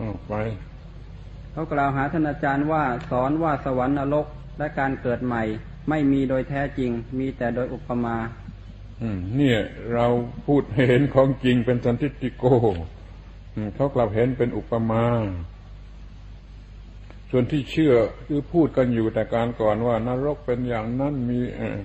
อ้าวไปเขากล่าวหาท่านอาจารย์ว่าสอนว่าสวรรค์นรกและการเกิดใหม่ ไม่มีโดยแท้จริง มีแต่โดยอุปมาอืมเนี่ยเราพูดให้เห็นของจริงเป็นสันติติโกอืมเขากลับเห็นเป็นอุปมา ส่วนที่เชื่อคือพูดกันอยู่แต่การก่อนว่านรกเป็นอย่างนั้นมีเอ่อ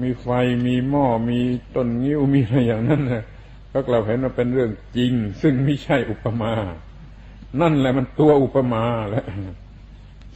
มีไฟมีหม้อมีต้นงิ้วมีอะไรอย่างนั้นนะก็กลับเห็นว่าเป็นเรื่องจริง ซึ่งไม่ใช่อุปมา นั่นแหละมันตัวอุปมาแหละ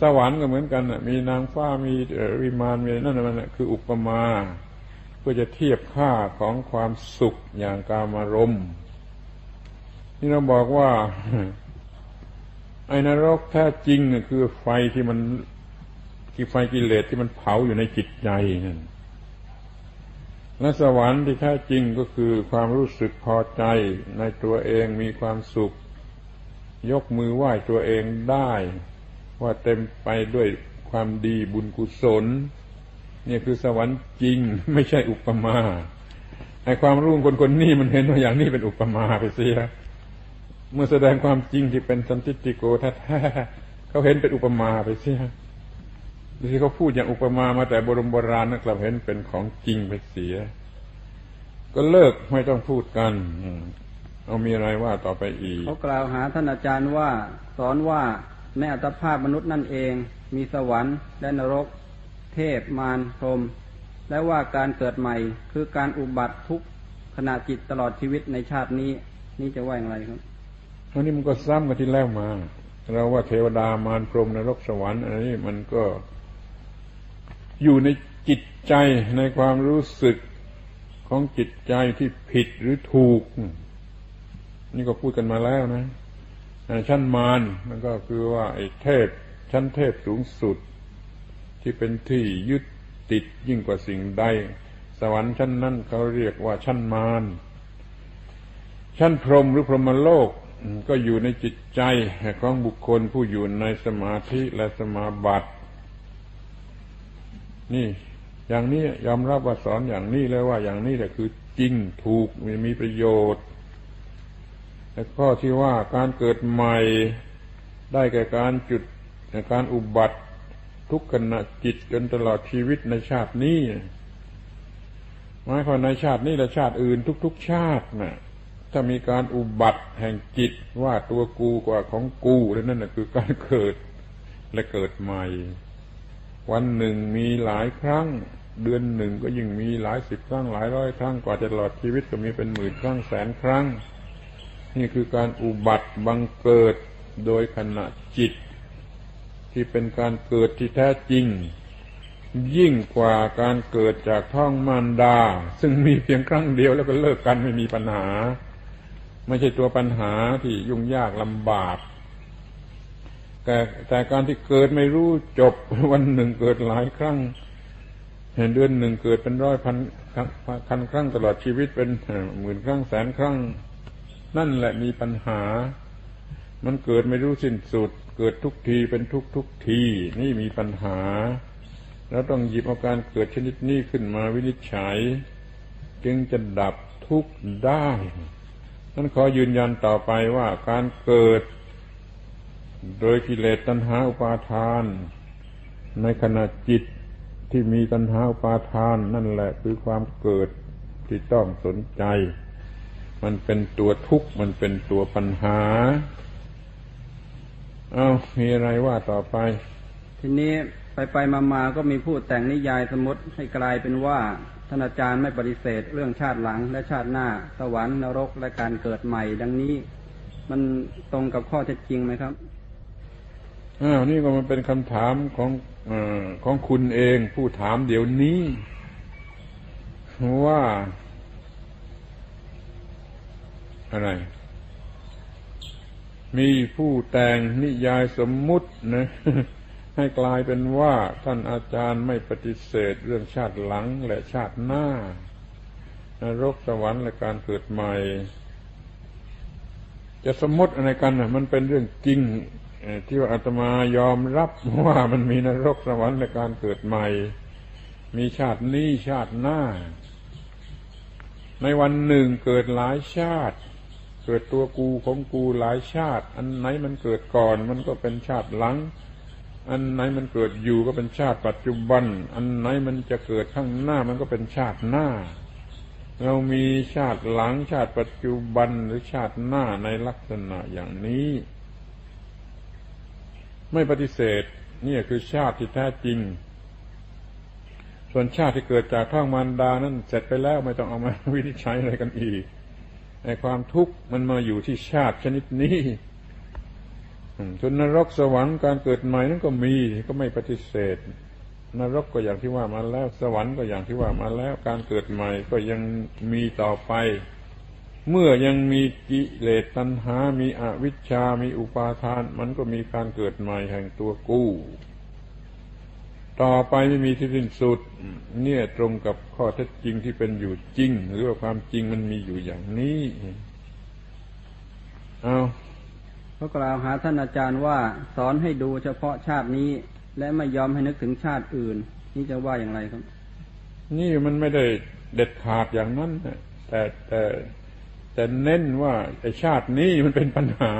สวรรค์ก็เหมือนกันน่ะมีนางฟ้ามีวิมานมีนั่นน่ะมันคืออุปมาเพื่อจะเทียบค่าของความสุขอย่างกามารมณ์นี่เราบอกว่า ไอ้นรกแท้จริงคือไฟที่มันที่ไฟกิเลสที่มันเผาอยู่ในจิตใจนั่นและสวรรค์ที่แท้จริงก็คือความรู้สึกพอใจในตัวเองมีความสุข ยกมือไหว้ตัวเองได้ ว่าเต็มไปด้วยความดีบุญกุศลเนี่ยคือสวรรค์จริงไม่ใช่อุปมาไอ้ความรู้ของคนคนนี้มันเห็นว่าอย่างนี้เป็นอุปมาไปเสียเมื่อแสดงความจริงที่เป็นสันติติโกแท้ๆเขาเห็นเป็นอุปมาไปเสียที่เขาพูดอย่างอุปมามาแต่โบรมโบราณนักลับเห็นเป็นของจริงไปเสีย ก็เลิกไม่ต้องพูดกัน เอามีอะไรว่าต่อไปอีก เขากล่าวหาท่านอาจารย์ว่า สอนว่าในอัตภาพมนุษย์นั่นเอง มีสวรรค์และนรก เทพมารพรหมและว่าการเกิดใหม่คือการอุบัติทุกขณะจิตตลอดชีวิตในชาตินี้ นี่จะว่าอย่างไรครับอันนี้มันก็ซ้ำกันที่แล้วมา เราว่าเทวดามารพรหมนรกสวรรค์อันนี้มันก็อยู่ในจิตใจในความรู้สึกของจิตใจที่ผิดหรือถูก นี่ก็พูดกันมาแล้วนะชั้นมารมันก็คือว่าไอ้เทพ ชั้นเทพสูงสุด ที่เป็นที่ยึดติดยิ่งกว่าสิ่งใด สวรรค์ชั้นนั้นเขาเรียกว่าชั้นมารชั้นพรหมหรือพรหมโลกก็อยู่ในจิตใจของบุคคลผู้อยู่ในสมาธิและสมาบัตินี่อย่างนี้ยอมรับว่าสอนอย่างนี้แล้วว่าอย่างนี้แหละคือจริงถูกมีประโยชน์ แต่ข้อที่ว่าการเกิดใหม่ได้แก่การจุดการอุบัติทุกขณะจิตจนตลอดชีวิตในชาตินี้หมายความในชาตินี้และชาติอื่นทุก ๆ ชาตินะถ้ามีการอุบัติแห่งจิตว่าตัวกูกว่าของกูแล้วนั่นนะคือการเกิดและเกิดใหม่ วันหนึ่งมีหลายครั้ง เดือนหนึ่งก็ยิ่งมีหลายสิบครั้งหลายร้อยครั้งกว่าจะตลอดชีวิตก็มีเป็นหมื่นครั้งแสนครั้ง นี่คือการอุบัติบังเกิดโดยขณะจิต ที่เป็นการเกิดที่แท้จริง ยิ่งกว่าการเกิดจากท้องมารดา ซึ่งมีเพียงครั้งเดียวแล้วก็เลิกกันไม่มีปัญหา ไม่ใช่ตัวปัญหาที่ยุ่งยากลำบากแต่แต่การที่เกิดไม่รู้จบวันหนึ่งเกิดหลายครั้งเดือนหนึ่งเกิดเป็นร้อยพันพันครั้งตลอดชีวิตเป็นหมื่นครั้งแสนครั้ง นั่นแหละมีปัญหา มันเกิดไม่รู้สิ้นสุด เกิดทุกทีเป็นทุกทุกที นี่มีปัญหา แล้วต้องหยิบอาการเกิดชนิดนี้ขึ้นมาวินิจฉัย จึงจะดับทุกข์ได้นั้นขอยืนยันต่อไปว่าการเกิด โดยกิเลสตัณหาอุปาทาน ในขณะจิตที่มีตัณหาอุปาทาน นั่นแหละคือความเกิดที่ต้องสนใจ มันเป็นตัวทุกข์ มันเป็นตัวปัญหา เอามีอะไรว่าต่อไป ทีนี้ไปไปมามาก็มีผู้แต่งนิยายสมมติให้กลายเป็นว่าท่านอาจารย์ไม่ปฏิเสธ เรื่องชาติหลังและชาติหน้า สวรรค์นรกและการเกิดใหม่ ดังนี้ มันตรงกับข้อเท็จจริงไหมครับอ้าวนี่ก็มันเป็นคำถามของเออของคุณเอง ผู้ถามเดี๋ยวนี้ ว่า อะไร มีผู้แต่งนิยายสมมุตินะ ให้กลายเป็นว่าท่านอาจารย์ไม่ปฏิเสธเรื่องชาติหลังและชาติหน้านรกสวรรค์และการเกิดใหม่ จะสมมติอะไรกันนะมันเป็นเรื่องจริงที่ว่าอาตมายอมรับว่ามันมีนรกสวรรค์และการเกิดใหม่ มีชาตินี้ชาติหน้า ในวันหนึ่งเกิดหลายชาติ เกิดตัวกูของกูหลายชาติ อันไหนมันเกิดก่อนมันก็เป็นชาติหลัง อันไหนมันเกิดอยู่ก็เป็นชาติปัจจุบัน อันไหนมันจะเกิดข้างหน้ามันก็เป็นชาติหน้า เรามีชาติหลังชาติปัจจุบันหรือชาติหน้าในลักษณะอย่างนี้ ไม่ปฏิเสธนี่คือชาติที่แท้จริง ส่วนชาติที่เกิดจากท้องมารดานั้นเสร็จไปแล้วไม่ต้องเอามาวินิจฉัยอะไรกันอีก ในความทุกข์มันมาอยู่ที่ชาติชนิดนี้ส่วนนรกสวรรค์การเกิดใหม่นั้นก็มีก็ไม่ปฏิเสธ นรกก็อย่างที่ว่ามาแล้ว สวรรค์ก็อย่างที่ว่ามาแล้ว การเกิดใหม่ก็ยังมีต่อไป เมื่อยังมีกิเลสตัณหา มีอวิชชา มีอุปาทาน มันก็มีการเกิดใหม่แห่งตัวกู้ ต่อไปไม่มีที่สิ้นสุด เนี่ยตรงกับข้อเท็จจริงที่เป็นอยู่จริง หรือว่าความจริงมันมีอยู่อย่างนี้เอาเขากล่าวหาท่านอาจารย์ว่าสอนให้ดูเฉพาะชาตินี้ และไม่ยอมให้นึกถึงชาติอื่น นี่จะว่าอย่างไรครับ นี่มันไม่ได้เด็ดขาดอย่างนั้นนะแต่แต่แต่เน้นว่าไอ้ชาตินี้มันเป็นปัญหา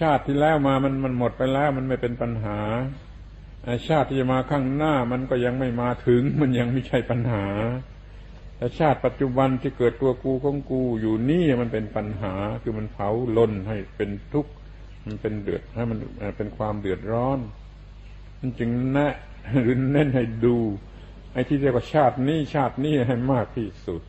ชาติที่แล้วมามันมันหมดไปแล้ว มันไม่เป็นปัญหาไอ้ ชาติที่จะมาข้างหน้ามันก็ยังไม่มาถึง มันยังไม่ใช่ปัญหาแต่ชาติปัจจุบันที่เกิดตัวกูของกูอยู่นี่มันเป็นปัญหาคือมันเผาลนให้เป็นทุกข์มันเป็นเดือดให้มันเป็นความเดือดร้อนมันจึงแนะหรือเน้นให้ดูไอ้ที่เรียกว่าชาตินี้ชาตินี้ให้มากที่สุด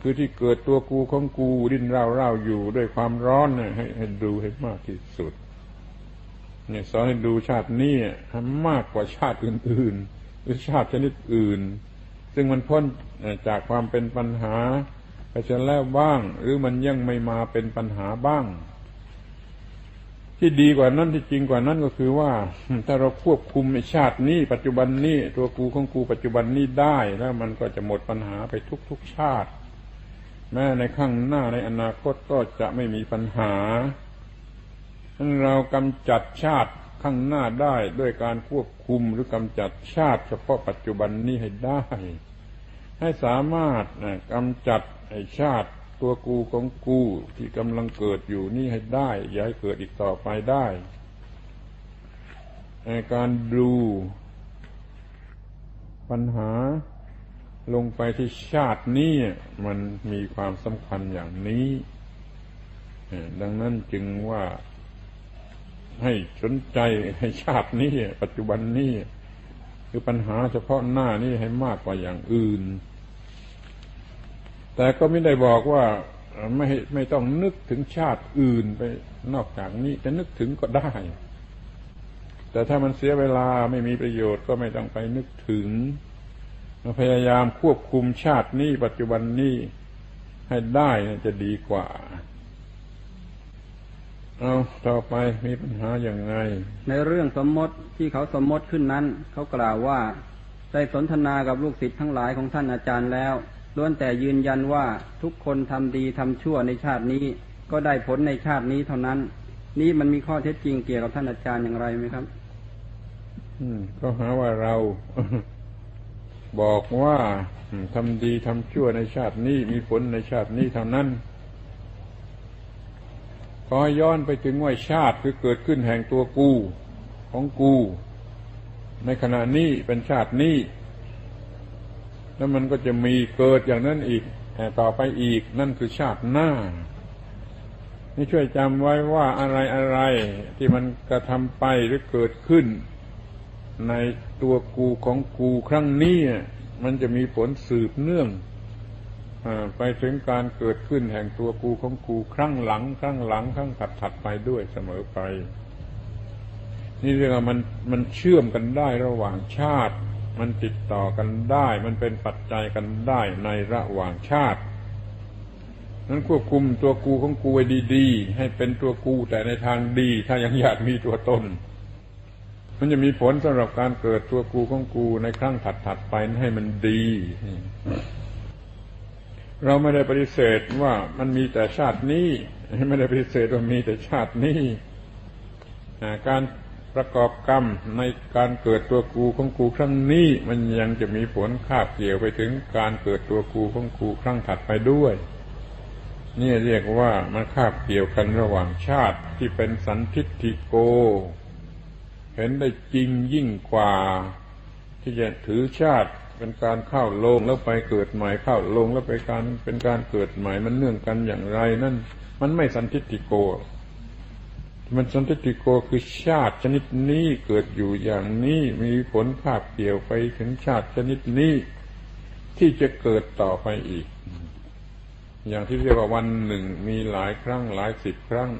คือที่เกิดตัวกูของกูดิ้นเร่าเร่าอยู่ด้วยความร้อนให้ให้ดูให้มากที่สุด เนี่ยสอนให้ดูชาตินี้มากกว่าชาติอื่นๆ หรือชาติชนิดอื่น ซึ่งมันพ้นจากความเป็นปัญหาไปจนแล้วบ้าง หรือมันยังไม่มาเป็นปัญหาบ้าง ที่ดีกว่านั้นที่จริงกว่านั้นก็คือว่า ถ้าเราควบคุมชาตินี้ ปัจจุบันนี้ตัวกูของกูปัจจุบันนี้ได้แล้วมันก็จะหมดปัญหาไปทุกๆชาติ แม้ในข้างหน้าในอนาคตก็จะไม่มีปัญหา เรากำจัดชาติข้างหน้าได้ด้วยการควบคุมหรือกำจัดชาติ เฉพาะปัจจุบันนี้ให้ได้ ให้สามารถกำจัดชาติตัวกูของกูที่กำลังเกิดอยู่นี่ให้ได้ อย่าให้เกิดอีกต่อไปได้การดูปัญหาลงไปที่ชาตินี้มันมีความสำคัญอย่างนี้ ดังนั้นจึงว่า ให้สนใจให้ชาตินี้ปัจจุบันนี้คือปัญหาเฉพาะหน้านี้ให้มากกว่าอย่างอื่น แต่ก็ไม่ได้บอกว่าไม่ไม่ต้องนึกถึงชาติอื่นไปนอกจากนี้จะนึกถึงก็ได้ แต่ถ้ามันเสียเวลาไม่มีประโยชน์ก็ไม่ต้องไปนึกถึงพยายามควบคุมชาตินี้ปัจจุบันนี้ให้ได้จะดีกว่า เอาต่อไปมีปัญหาอย่างไงในเรื่องสมมติที่เขาสมมติขึ้นนั้น เขากล่าวว่า ได้สนทนากับลูกศิษย์ทั้งหลายของท่านอาจารย์แล้วล้วนแต่ยืนยันว่าทุกคนทำดีทำชั่วในชาตินี้ ก็ได้ผลในชาตินี้เท่านั้น นี้มันมีข้อเท็จจริงเกี่ยวกับท่านอาจารย์อย่างไรไหมครับ อืม ก็หาว่าเราบอกว่าทำดีทำชั่วในชาตินี้มีผลในชาตินี้เท่านั้นข อย้อนไปถึงว่าชาติคือเกิดขึ้นแห่งตัวกูของกู ในขณะนี้เป็นชาตินี้แล้วมันก็จะมีเกิดอย่างนั้นอีกต่อไปอีกนั่นคือชาติหน้า นี่ช่วยจำไว้ว่าอะไรอะไรที่มันกระทำไปหรือเกิดขึ้น ในตัวกูของกูครั้งนี้มันจะมีผลสืบเนื่อง ไปถึงการเกิดขึ้นแห่งตัวกูของกูครั้งหลังครั้งหลังครั้งถัดถัดไปด้วยเสมอไป นี่เรียกว่ามันมันเชื่อมกันได้ระหว่างชาติ มันติดต่อกันได้ มันเป็นปัจจัยกันได้ในระหว่างชาตินั้นควบคุมตัวกูของกูไว้ดีๆ ให้เป็นตัวกูแต่ในทางดี ถ้ายังอยากมีตัวตน มันจะมีผลสำหรับการเกิดตัวกูของกูในครั้งถัดๆไปให้มันดี เราไม่ได้ปฏิเสธว่ามันมีแต่ชาตินี้ ไม่ได้ปฏิเสธว่ามีแต่ชาตินี้การประกอบกรรมในการเกิดตัวกูของกูครั้งนี้ มันยังจะมีผลคาบเกี่ยวไปถึงการเกิดตัวกูของกูครั้งถัดไปด้วย นี่เรียกว่ามันคาบเกี่ยวกันระหว่างชาติที่เป็นสันทิฏฐิโก เห็นได้จริงยิ่งกว่า ที่จะถือชาติ เป็นการเข้าลงแล้วไปเกิดใหม่เข้าลงแล้วไปการเป็นการเกิดใหม่มันเนื่องกันอย่างไรนั่นมันไม่สันทิฏฐิโก มันสันทิฏฐิโกคือชาติชนิดนี้เกิดอยู่อย่างนี้มีผลคาบเกี่ยวไปถึงชาติชนิดนี้ที่จะเกิดต่อไปอีก อย่างที่เรียกว่าวันหนึ่งมีหลายครั้งหลายสิบครั้ง